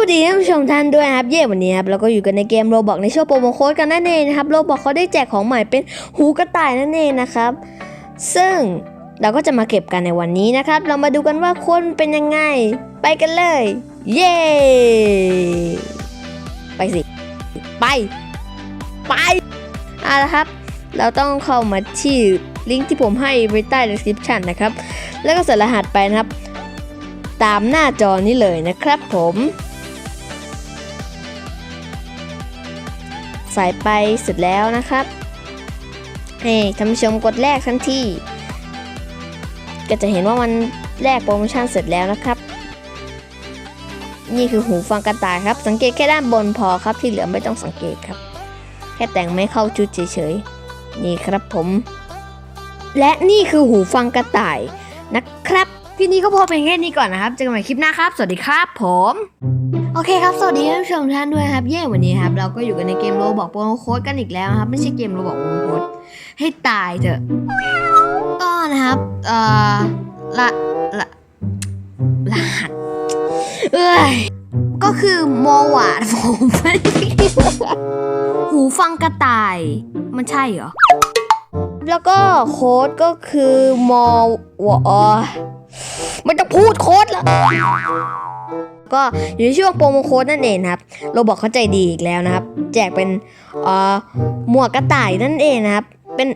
วัสดีท่านผู้ชมท่านด้วยครับเย่วันนี้ครับเราก็อยู่กันในเกมโรบอกในช่วงโปรโมโค้ดกันนั่นเองนะครับโรบอกเขาได้แจกของใหม่เป็นหูกระต่ายนั่นเองนะครับ ซึ่งเราก็จะมาเก็บกันในวันนี้นะครับ เรามาดูกันว่าคนเป็นยังไง ไปกันเลย เย่ไปสิ ไป ไปเอาละครับ เราต้องเข้ามาที่ลิงก์ที่ผมให้ไว้ใต้ description นะครับ แล้วก็ใส่รหัสไปนะครับ ตามหน้าจอนี้เลยนะครับผม ใส่ไปเสร็จแล้วนะครับให้ท่านผู้ชมกดแรกทันทีก็จะเห็นว่ามันแลกโปรโมชั่นเสร็จแล้วนะครับ นี่คือหูฟังกระต่ายครับ สังเกตแค่ด้านบนพอครับที่เหลือไม่ต้องสังเกตครับ แค่แต่งไม่เข้าชุดเฉยๆนี่ครับผม และนี่คือหูฟังกระต่ายนะครับพี่นี้ก็พอเป็นแค่นี้ก่อนนะครับเจอกันใหม่คลิปหน้าครับ สวัสดีครับผม โอเคครับ สวัสดีท่านผู้ชมท่านด้วยครับ เย่วันนี้ครับ เราก็อยู่กันในเกมโรบอกโปรโค้ดกันอีกแล้วครับ ไม่ใช่เกมโรบอกโปรโค้ดให้ตายเถอะ ก็นะครับ เอ่อ ละ ละรหัสเอ้ย ก็คือมอหวาดผมหูฟังกระต่าย มันใช่เหรอ แล้วก็โค้ดก็คือมอวอไม่ต้องพูดโค้ดละ ก็อยู่ในช่วงโปรโมโค้ดนั่นเองนะครับโรบอกเข้าใจดีอีกแล้วนะครับ แจกเป็นเอ่อหมวกกระต่ายนั่นเองนะครับ เป็น